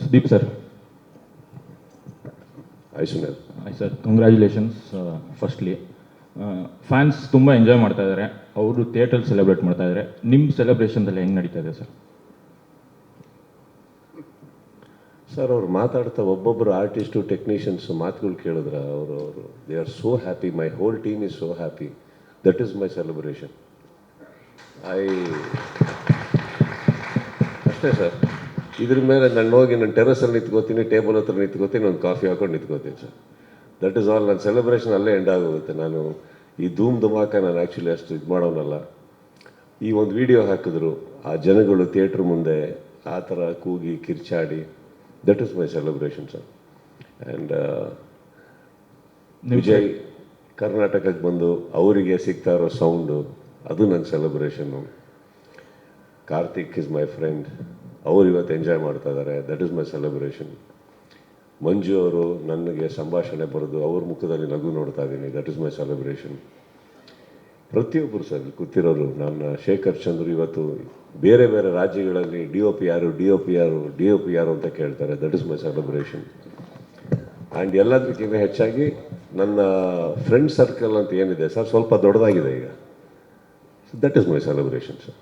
Sudeep sir ಆಯ್ ಸುನಿಲ್ ಆಯ್ತು sir congratulations firstly fans ತುಂಬ ಎಂಜಾಯ್ ಮಾಡ್ತಾ ಇದ್ದಾರೆ ಅವರು ಥಿಯೇಟರ್ ಸೆಲೆಬ್ರೇಟ್ ಮಾಡ್ತಾ ಇದ್ದಾರೆ ನಿಮ್ಮ ಸೆಲೆಬ್ರೇಷನ್ದಲ್ಲಿ ಹೆಂಗೆ ನಡೀತಾ ಇದೆ ಸರ್ ಸರ್ ಅವ್ರು ಮಾತಾಡ್ತಾ ಒಬ್ಬೊಬ್ಬರು ಆರ್ಟಿಸ್ಟು ಟೆಕ್ನಿಷಿಯನ್ಸ್ ಮಾತುಗಳು ಕೇಳಿದ್ರೆ ಅವರು ಅವರು they are so happy my whole team is so happy that is my celebration I ಅಷ್ಟೇ ಸರ್ ಇದ್ರ ಮೇಲೆ ನಾನು ಹೋಗಿ ನಾನು ಟೆರಸಲ್ಲಿ ನಿಂತ್ಕೋತೀನಿ ಟೇಬಲ್ ಹತ್ರ ನಿಂತ್ಕೋತೀನಿ ಒಂದು ಕಾಫಿ ಹಾಕೊಂಡು ನಿಂತ್ಕೋತೀನಿ ಸರ್. ದಟ್ ಈಸ್ ಆಲ್ ನನ್ನ ಸೆಲೆಬ್ರೇಷನ್ ಅಲ್ಲೇ ಎಂಡ್ ಆಗೋಗುತ್ತೆ. ನಾನು ಈ ಧೂಮ್ ಧುಮಾಕ ನಾನು ಆ್ಯಕ್ಚುಲಿ ಅಷ್ಟು ಇದು ಮಾಡೋನಲ್ಲ. ಈ ಒಂದು ವಿಡಿಯೋ ಹಾಕಿದ್ರು ಆ ಜನಗಳು ಥಿಯೇಟ್ರ್ ಮುಂದೆ ಆ ಥರ ಕೂಗಿ ಕಿರ್ಚಾಡಿ that is my celebration sir. And Vijay ಕರ್ನಾಟಕಕ್ಕೆ ಬಂದು ಅವರಿಗೆ ಸಿಗ್ತಾ ಇರೋ ಸೌಂಡು ಅದು ನನ್ನ ಸೆಲೆಬ್ರೇಷನ್ನು ಕಾರ್ತಿಕ್ ಇಸ್ ಮೈ ಫ್ರೆಂಡ್ ಅವ್ರು ಇವತ್ತು ಎಂಜಾಯ್ ಮಾಡ್ತಾ ಇದ್ದಾರೆ. That is my celebration Manju ಅವರು ನನಗೆ ಸಂಭಾಷಣೆ ಬರೆದು ಅವ್ರ ಮುಖದಲ್ಲಿ ನಗು ನೋಡ್ತಾ ಇದ್ದೀನಿ. ದಟ್ ಇಸ್ ಮೈ ಸೆಲೆಬ್ರೇಷನ್ ಪ್ರತಿಯೊಬ್ಬರು ಸರ್ ಕೂತಿರೋರು ನನ್ನ ಶೇಖರ್ ಚಂದ್ರು ಇವತ್ತು ಬೇರೆ ಬೇರೆ ರಾಜ್ಯಗಳಲ್ಲಿ ಡಿ ಒ ಪಿ ಯಾರು ಡಿ ಒ ಪಿ ಯಾರು ಡಿ ಒ ಪಿ ಯಾರು ಅಂತ ಕೇಳ್ತಾರೆ. That is my celebration and ಎಲ್ಲದಕ್ಕಿಂತ ಹೆಚ್ಚಾಗಿ ನನ್ನ ಫ್ರೆಂಡ್ ಸರ್ಕಲ್ ಅಂತ ಏನಿದೆ ಸರ್, ಸ್ವಲ್ಪ ದೊಡ್ಡದಾಗಿದೆ ಈಗ. That is my celebration sir